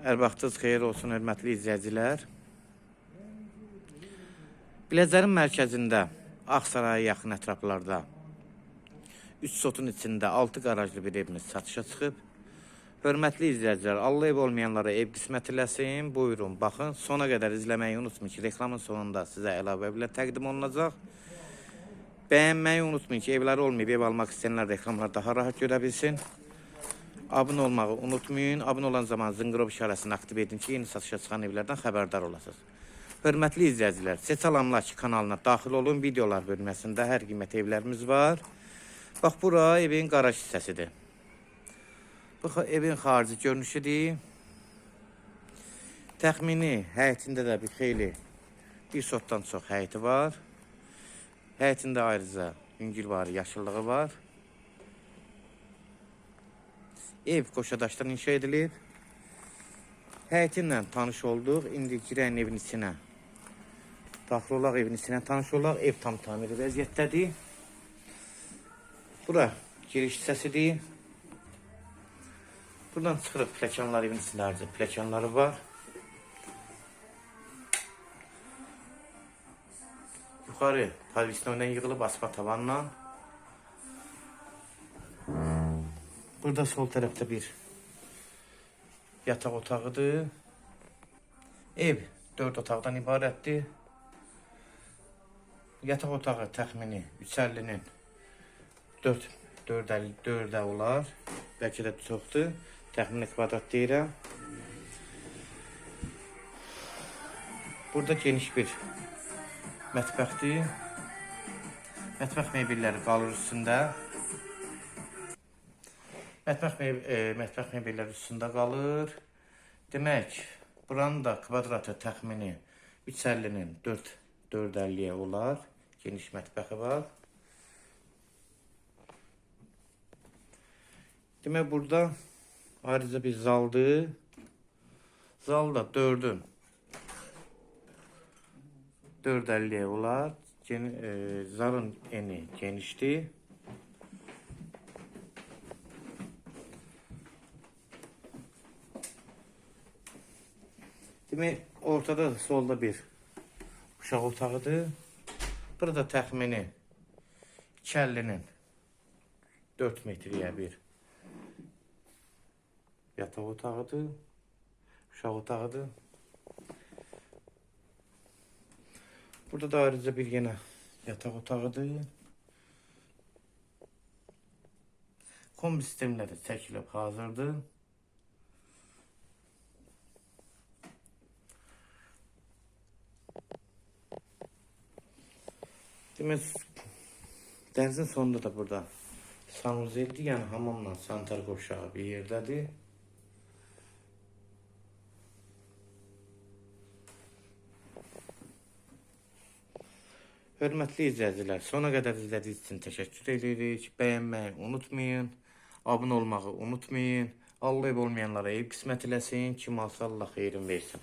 Hər vaxtınız xeyir olsun, hörmətli izləyicilər. Biləcərin mərkəzində, Ağsaraya yaxın ətraflarda 3 sotun içində 6 qarajlı bir evimiz satışa çıxıb. Hörmətli izləyicilər, Allah ev olmayanlara ev qismət eləsin. Buyurun, baxın. Sona qədər izləməyi unutmayın ki, reklamın sonunda sizə əlavə evlər təqdim olunacaq. Bəyənməyi unutmayın ki, evləri olmayıb ev almaq istəyənlər reklamları daha rahat görə bilsin. Abunə olmağı unutmayın. Abunə olan zaman zınqrov işarəsini aktiv edin ki, yeni satışa çıxan evlərdən xəbərdar olasınız. Hörmətli izləyicilər, Seçal kanalına daxil olun. Videolar bölməsində hər qiymət evlərimiz var. Bax, bura evin qaraj hissəsidir. Bu evin xarici görünüşüdür. Təxmini həyətində də bir xeyli bir sotdan çox həyəti var. Həyətində ayrıca yüngül var, yaşıllığı var. Ev qoşadaşdan inşa edilib. Həyətinlə tanış olduq. İndi girən evin içinə. Daxil olaq evin içinə tanış olaq. Ev tam tamiri vəziyyətdədir. Bura giriş hissəsidir. Buradan çıxırıq pləkanlar evin içində ayrıca pləkanları var. Yuxarı pavilsiondan yığılıb asfalt tavanla. Burada sol tərəfdə bir yataq otağıdır. Ev 4 otaqdan ibarətdir. Yataq otağı təxmini 350-nin 4 450 4-ə olar. Bəlkə də çoxdur. Təxmini kvadrat deyirəm. Burada geniş bir mətbəxdir. Mətbəx mebelləri qalır üstündə. Mətbəx, e, mətbəx mebelləri üstündə qalır. Demək, buranın da kvadratı təxmini 350-nin 4 450-yə olar. Geniş mətbəxi var. Demək, burada ayrıca bir zaldır. Zal da 4-ün 450'ye olar. Gen e, zarın eni genişti. Demek ortada da solda bir uşaq otağıdır. Burada təxmini 250-nin 4 metriyə bir yataq otağıdır. Uşaq otağıdır. Burada da ayrıca bir yine yatak otağıdır. Kombi sistemləri çəkilib hazırdır. Demək, dənizin sonunda da burada sanuzeldir, yəni hamamla sanitar qovşağı bir yerdədir. Hörmətli izləyicilər, sona qədər izlədiyiniz üçün təşəkkür edirik. Bəyənməyi unutmayın. Abunə olmağı unutmayın. Allah ev olmayanlara ev qismət eləsin. Kim alsa xeyrin versin.